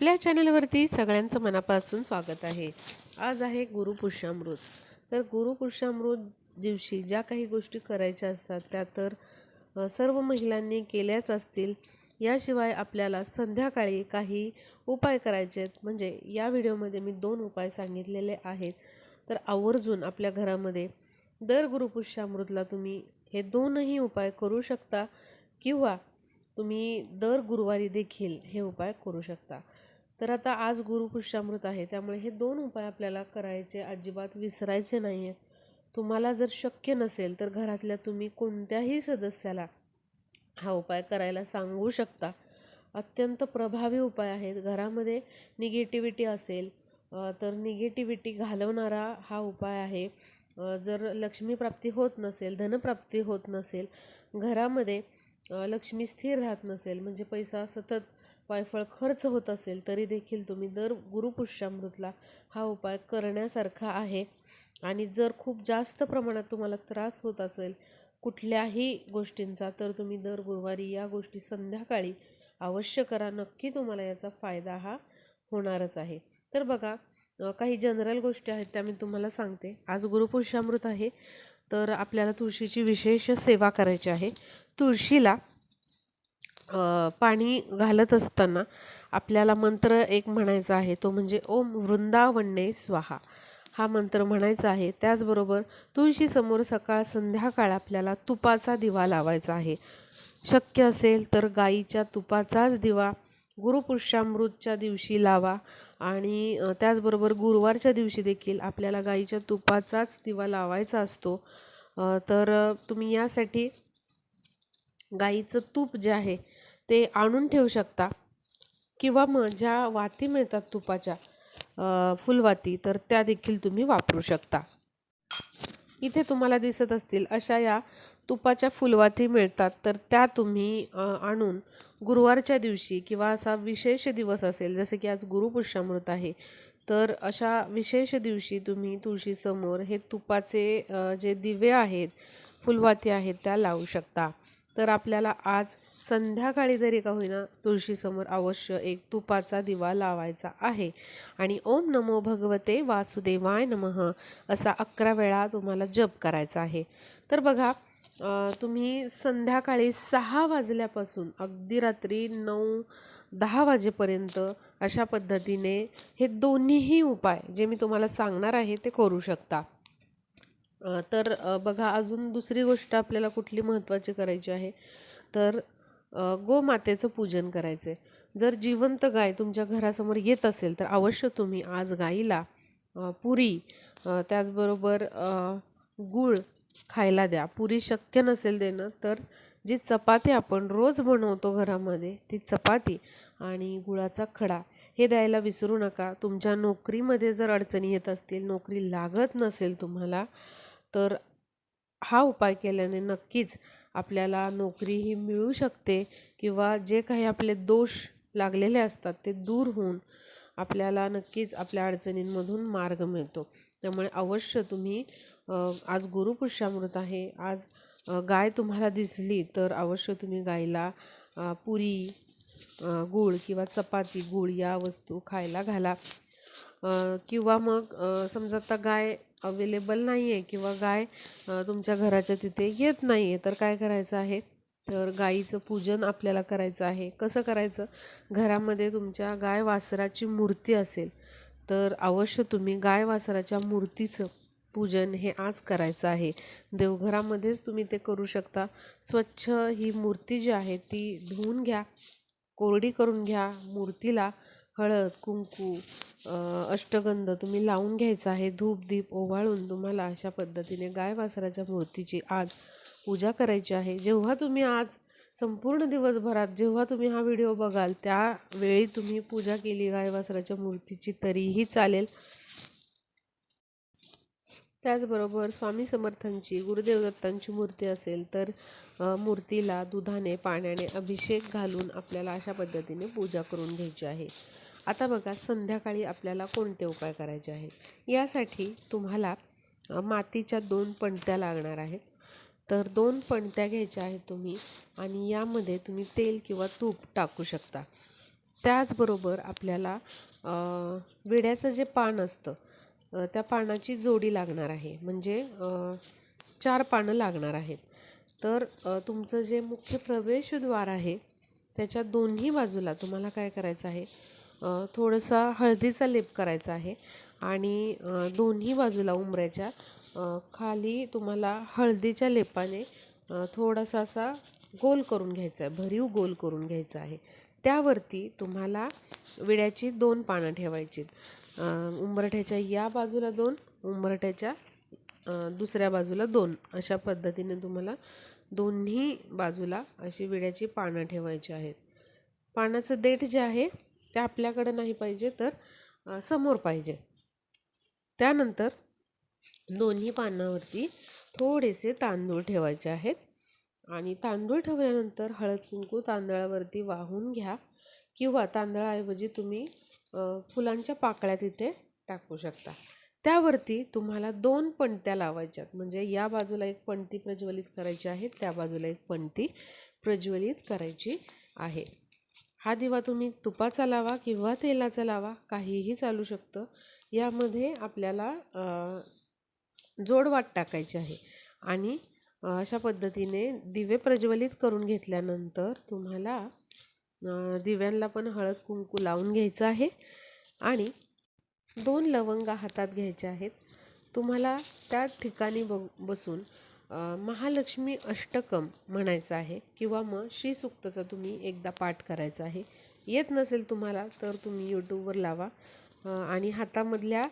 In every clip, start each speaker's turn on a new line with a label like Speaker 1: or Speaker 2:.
Speaker 1: आपल्या चॅनलवरती सगळ्यांचं मनापासून स्वागत आहे. आज आहे गुरुपुष्यामृत तर गुरुपुष्यामृत दिवशी ज्या काही गोष्टी करायच्या असतात त्या तर सर्व महिलांनी केल्याच असतील. याशिवाय आपल्याला संध्याकाळी काही उपाय करायचे आहेत. म्हणजे या व्हिडिओमध्ये मी दोन उपाय सांगितलेले आहेत. तर आवर्जून आपल्या घरामध्ये दर गुरुपुष्यामृतला तुम्ही हे दोनही उपाय करू शकता किंवा तुम्ही दर गुरुवारी देखील हे उपाय करू शकता. तर आता आज गुरुपुष्यामृत आहे. त्यामुळे हे दोन उपाय आपल्याला करायचे अजिबात विसरायचे नाही आहे तुम्हाला जर शक्य नसेल तर घरातल्या तुम्ही कोणत्याही सदस्याला हा उपाय करायला सांगू शकता. अत्यंत प्रभावी उपाय आहेत. घरामध्ये निगेटिव्हिटी असेल तर निगेटिव्हिटी घालवणारा हा उपाय आहे. जर लक्ष्मीप्राप्ती होत नसेल धनप्राप्ती होत नसेल घरामध्ये लक्ष्मी स्थिर राहत नसेल म्हणजे पैसा सतत वायफळ खर्च होत असेल तरी देखील तुम्ही दर गुरुपुष्यामृतला हा उपाय करण्यासारखा आहे. आणि जर खूप जास्त प्रमाणात तुम्हाला त्रास होत असेल कुठल्याही गोष्टींचा तर तुम्ही दर गुरुवारी या गोष्टी संध्याकाळी अवश्य करा. नक्की तुम्हाला याचा फायदा हा होणारच आहे. तर बघा काही जनरल गोष्टी आहेत त्या मी तुम्हाला सांगते. आज गुरुपुष्यामृत आहे. तर आपल्याला तुळशीची विशेष सेवा करायची आहे. तुळशीला पाणी घालत असताना आपल्याला मंत्र एक म्हणायचा आहे. तो म्हणजे ओम वृंदावन्ने स्वाहा. हा मंत्र म्हणायचा आहे. त्याचबरोबर तुळशीसमोर सकाळ संध्याकाळ आपल्याला तुपाचा दिवा लावायचा आहे. शक्य असेल तर गाईच्या तुपाचाच दिवा गुरुपुष्यामृतच्या दिवशी लावा. आणि त्याचबरोबर गुरुवारच्या दिवशी देखील आपल्याला गाईच्या तुपाचाच दिवा लावायचा असतो. तर तुम्ही यासाठी गाईचं तूप जे आहे ते आणून ठेवू शकता. किंवा मग ज्या वाती मिळतात तुपाच्या फुलवाती तर त्या देखील तुम्ही वापरू शकता. इथे तुम्हाला दिसत असतील अशा या तुपाच्या फुलवाती मिळतात. तर त्या तुम्ही आणून गुरुवारच्या दिवशी किंवा असा विशेष दिवस असेल जसे की आज गुरुपुष्यामृत आहे तर अशा विशेष दिवशी तुम्ही तुळशीसमोर हे तुपाचे जे दिवे आहेत फुलवाती आहेत त्या लावू शकता. तर आपल्याला आज संध्याकाळी जरी का होईना तुळशीसमोर अवश्य एक तुपाचा दिवा लावायचा आहे. आणि ओम नमो भगवते वासुदेवाय नमः असा अकरा वेळा तुम्हाला जप करायचा आहे. तर बघा तुम्ही संध्याकाळी सहा वाजल्यापासून अगदी रात्री नऊ दहा वाजेपर्यंत अशा पद्धतीने हे दोन्हीही उपाय जे मी तुम्हाला सांगणार आहे ते करू शकता. तर बघा अजून दुसरी गोष्ट आपल्याला कुठली महत्त्वाची करायची आहे? तर गोमातेचं पूजन करायचं आहे जर जिवंत गाय तुमच्या घरासमोर येत असेल तर अवश्य तुम्ही आज गाईला पुरी त्याचबरोबर गूळ खायला द्या. पुरी शक्य नसेल देणं तर जी चपाती आपण रोज बनवतो घरामध्ये ती चपाती आणि गुळाचा खडा हे द्यायला विसरू नका. तुमच्या नोकरीमध्ये जर अडचणी येत असतील नोकरी लागत नसेल तुम्हाला तर हा उपाय केल्याने नक्कीच आपल्याला नोकरीही मिळू शकते किंवा जे काही आपले दोष लागलेले असतात ते दूर होऊन आपल्याला नक्कीच आपल्या अडचणींमधून मार्ग मिळतो. त्यामुळे अवश्य तुम्ही आज गुरुपुष्यामृत आहे आज गाय तुम्हाला दिसली तर अवश्य तुम्ही गायला पुरी गूळ किंवा चपाती गूळ या वस्तू खायला घाला. किंवा मग समजा आता गाय अवेलेबल नाही आहे किंवा गाय तुमच्या घराच्या तिथे येत नाही आहे तर काय करायचं आहे? तर गाईचं पूजन आपल्याला करायचं आहे. कसं करायचं? घरामध्ये तुमच्या गाय वासराची मूर्ती असेल तर अवश्य तुम्ही गाय वासराच्या मूर्तीचं पूजन हे आज करायचं आहे. देवघरामध्येच तुम्ही ते करू शकता. स्वच्छ ही मूर्ती जी आहे ती धुवून घ्या कोरडी करून घ्या मूर्तीला. हळद कुंकू अष्टगंध तुम्ही लावून घ्यायचा आहे. धूप दीप ओवाळून तुम्हाला अशा पद्धतीने गाय वासराच्या मूर्तीची आज पूजा करायची आहे. जेव्हा तुम्ही आज संपूर्ण दिवसभरात जेव्हा तुम्ही हा व्हिडिओ बघाल त्यावेळी तुम्ही पूजा केली गाय वासराच्या मूर्तीची तरीही चालेल. त्याचबरोबर स्वामी समर्थांची गुरुदेव दत्तांची मूर्ती असेल तर मूर्तीला दुधाने पाण्याने अभिषेक घालून आपल्याला अशा पद्धतीने पूजा करून घ्यायची आहे. आता बघा संध्याकाळी आपल्याला कोणते उपाय करायचे आहेत? यासाठी तुम्हाला मातीच्या दोन पणत्या लागणार आहेत. तर दोन पणत्या घ्यायच्या आहेत तुम्ही आणि यामध्ये तुम्ही तेल किंवा तूप टाकू शकता. त्याचबरोबर आपल्याला विड्याचं जे पान असतं त्या पानाची जोडी लागणार आहे. म्हणजे चार पानं लागणार आहेत. तर तुमचं जे मुख्य प्रवेशद्वार आहे त्याच्या दोन्ही बाजूला तुम्हाला काय करायचं आहे? थोडंसं हळदीचा लेप करायचा आहे आणि दोन्ही बाजूला उंबऱ्याच्या खाली तुम्हाला हळदीच्या लेपाने थोडासा असा गोल करून घ्यायचा आहे. भरीव गोल करून घ्यायचा आहे. त्यावरती तुम्हाला विड्याची दोन पानं ठेवायची उंबरठ्याच्या या बाजूला दोन उंबरठ्याच्या दुसऱ्या बाजूला दोन. अशा पद्धतीने तुम्हाला दोन्ही बाजूला अशी विड्याची पानं ठेवायची आहेत. पानाचं देठ जे आहे ते आपल्याकडं नाही पाहिजे तर समोर पाहिजे. त्यानंतर दोन्ही पानावरती थोडेसे तांदूळ ठेवायचे आहेत. आणि तांदूळ ठेवल्यानंतर हळद कुंकू तांदळावरती वाहून घ्या किंवा तांदळाऐवजी तुम्ही फुलांच्या पाकळ्या तिथे टाकू शकता. त्यावरती तुम्हाला दोन पणत्या लावायच्यात. म्हणजे या बाजूला एक पणती प्रज्वलित करायची आहे त्या बाजूला एक पणती प्रज्वलित करायची आहे. हा दिवा तुम्ही तुपाचा लावा किंवा तेलाचा लावा काहीही चालू शकतं. यामध्ये आपल्याला जोडवाट टाकायची आहे. आणि अशा पद्धतीने दिवे प्रज्वलित करून घेतल्यानंतर तुम्हाला दिव्यांना पण हळद कुंकू लावून घ्यायचं आहे आणि दोन लवंगा हातात घ्यायच्या आहेत. तुम्हाला त्या ठिकाणी बघ बसून महालक्ष्मी अष्टकम म्हणायचं आहे किंवा मग श्रीसुक्तचा तुम्ही एकदा पाठ करायचा आहे. येत नसेल तुम्हाला तर तुम्ही यूट्यूबवर लावा. आणि हातामधल्या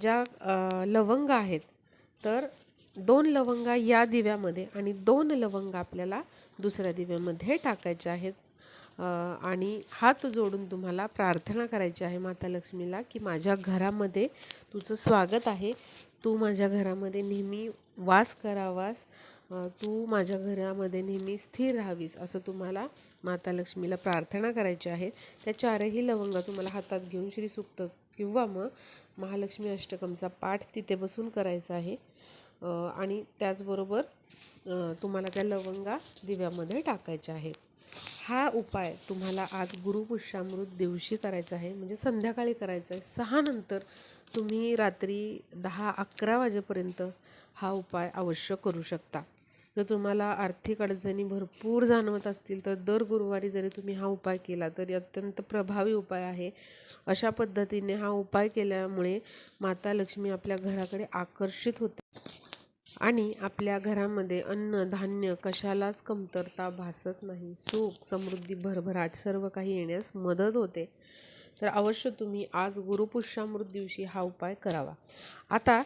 Speaker 1: ज्या लवंग लवंगा आहेत तर दोन लवंगा या दिव्यामध्ये आणि दोन लवंगा आपल्याला दुसऱ्या दिव्यामध्ये टाकायचे आहेत. आणि हात जोडून तुम्हाला प्रार्थना करायची आहे माता लक्ष्मीला की माझ्या घरामध्ये तुझं स्वागत आहे. तू माझ्या घरामध्ये नेहमी वास करावास. तू माझ्या घरामध्ये नेहमी स्थिर राहावीस असं तुम्हाला माता लक्ष्मीला प्रार्थना करायची आहे. त्या चारही लवंगा तुम्हाला हातात घेऊन श्रीसुक्त किंवा मग महालक्ष्मी अष्टकमचा पाठ तिथे बसून करायचा आहे. आणि त्याचबरोबर तुम्हाला त्या लवंगा दिव्यामध्ये टाकायच्या आहेत. हा उपाय तुम्हाला आज गुरुपुष्यामृत दिवशी करायचा आहे. म्हणजे संध्याकाळी करायचा आहे. सहा नंतर तुम्ही रात्री दहा अकरा वाजेपर्यंत हा उपाय अवश्य करू शकता. जर तुम्हाला आर्थिक अडचणी भरपूर जाणवत असतील तर दर गुरुवारी जरी तुम्ही हा उपाय केला तरी अत्यंत प्रभावी उपाय आहे. अशा पद्धतीने हा उपाय केल्यामुळे माता लक्ष्मी आपल्या घराकडे आकर्षित होते. आणि आपल्या घरामध्ये अन्न धान्य कशालाच कमतरता भासत नाही. सुख समृद्धी भरभराट सर्व काही येण्यास मदत होते. तर अवश्य तुम्ही आज गुरुपुष्यामृत दिवशी हा उपाय करावा. आता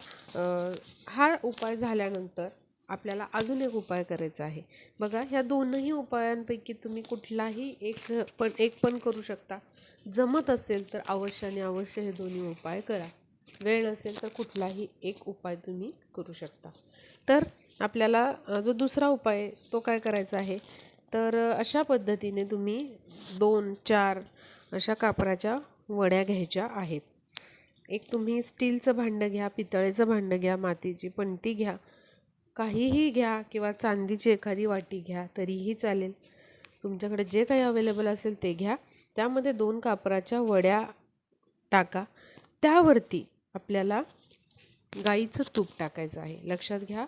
Speaker 1: हा उपाय झाल्यानंतर आपल्याला अजून एक उपाय करायचा आहे. बघा ह्या दोनही उपायांपैकी तुम्ही कुठलाही एक पण एक पण करू शकता. जमत असेल तर अवश्य आणि अवश्य हे दोन्ही उपाय करा. वेळ नसेल तर कुठलाही एक उपाय तुम्ही करू शकता. तर आपल्याला जो दुसरा उपाय तो काय करायचा आहे? तर अशा पद्धतीने तुम्ही दोन चार अशा कापराच्या वड्या घ्यायच्या आहेत. एक तुम्ही स्टीलचं भांडं घ्या पितळेचं भांडं घ्या मातीची पणती घ्या. काहीही घ्या किंवा चांदीची एखादी वाटी घ्या तरीही चालेल. तुमच्याकडे जे काही अवेलेबल असेल ते घ्या. त्यामध्ये दोन कापराच्या वड्या टाका. त्यावरती आपल्याला गाईचं तूप टाकायचं आहे. लक्षात घ्या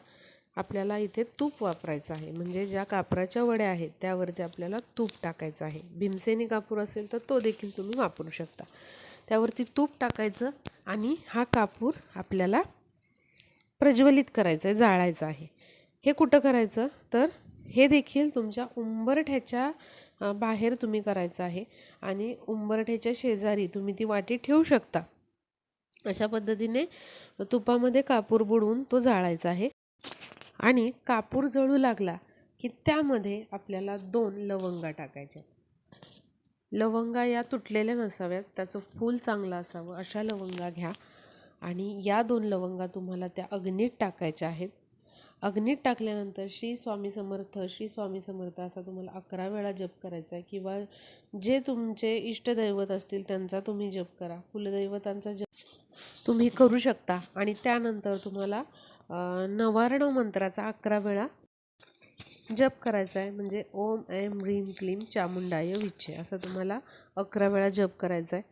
Speaker 1: आपल्याला इथे तूप वापरायचं आहे. म्हणजे ज्या कापराच्या वड्या आहेत त्यावरती आपल्याला तूप टाकायचं आहे. भीमसेनी कापूर असेल तर तो देखील तुम्ही वापरू शकता. त्यावरती तूप टाकायचं आणि हा कापूर आपल्याला प्रज्वलित करायचं आहे जाळायचं आहे. हे कुठं करायचं? तर हे देखील तुमच्या उंबरठ्याच्या बाहेर तुम्ही करायचं आहे आणि उंबरठ्याच्या शेजारी तुम्ही ती वाटी ठेवू शकता. अशा पद्धतीने तुपामध्ये कापूर बुडवून तो जाळायचा आहे. आणि कापूर जळू लागला की त्यामध्ये आपल्याला दोन लवंगा टाकायच्या लवंगा या तुटलेल्या नसाव्यात त्याचं फूल चांगलं असावं अशा लवंगा घ्या. आणि या दोन लवंगा तुम्हाला त्या अग्नीत टाकायच्या आहेत. अग्नीत टाकल्यानंतर श्री स्वामी समर्थ श्री स्वामी समर्थ असा तुम्हाला अकरा वेळा जप करायचा आहे. किंवा जे तुमचे इष्टदैवत असतील त्यांचा तुम्ही जप करा. कुलदैवतांचा जप तुम्ही करू शकता. आणि त्यानंतर तुम्हाला अ, नवारण मंत्राचा अकरा वेळा जप करायचा आहे म्हणजे ओम ऐम ह्रीम क्लीम चामुंडाय विच्छे असं तुम्हाला अकरा वेळा जप करायचा आहे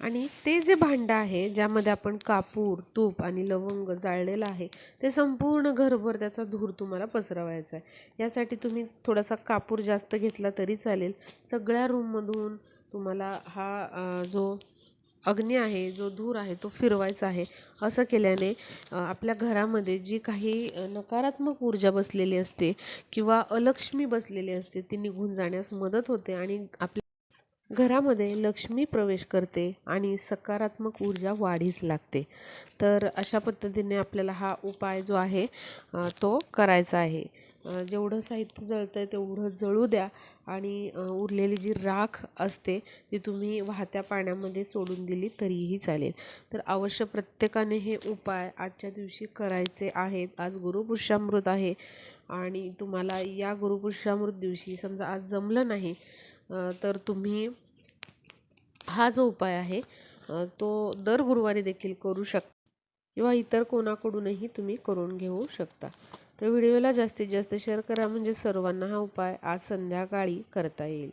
Speaker 1: आणि ते जे भांडं आहे ज्यामध्ये आपण कापूर तूप आणि लवंग जाळलेलं आहे ते संपूर्ण घरभर त्याचा धूर तुम्हाला पसरवायचा आहे यासाठी तुम्ही थोडासा कापूर जास्त घेतला तरी चालेल. सगळ्या रूममधून तुम्हाला हा जो अग्नी आहे जो धूर आहे तो फिरवायचा आहे. असं केल्याने आपल्या घरामध्ये जी काही नकारात्मक ऊर्जा बसलेली असते किंवा अलक्ष्मी बसलेली असते ती निघून जाण्यास मदत होते आणि आपल्या घरामध्ये लक्ष्मी प्रवेश करते आणि सकारात्मक ऊर्जा वाढीस लागते. तर अशा पद्धतीने आपल्याला हा उपाय जो आहे तो करायचा आहे. जेवढं साहित्य जळतं आहे तेवढं जळू द्या आणि उरलेली जी राख असते ती तुम्ही वाहत्या पाण्यामध्ये सोडून दिली तरीही चालेल. तर अवश्य प्रत्येकाने हे उपाय आजच्या दिवशी करायचे आहेत. आज गुरुपुष्यामृत आहे आणि तुम्हाला या गुरुपुष्यामृत दिवशी समजा आज जमलं नाही तर तुम्ही हा जो उपाय आहे तो दर गुरुवारी देखील करू शकता किंवा इतर कोणाकडूनही तुम्ही करून घेऊ शकता. तर व्हिडिओला जास्तीत जास्त शेअर करा म्हणजे सर्वांना हा उपाय आज संध्याकाळी करता येईल.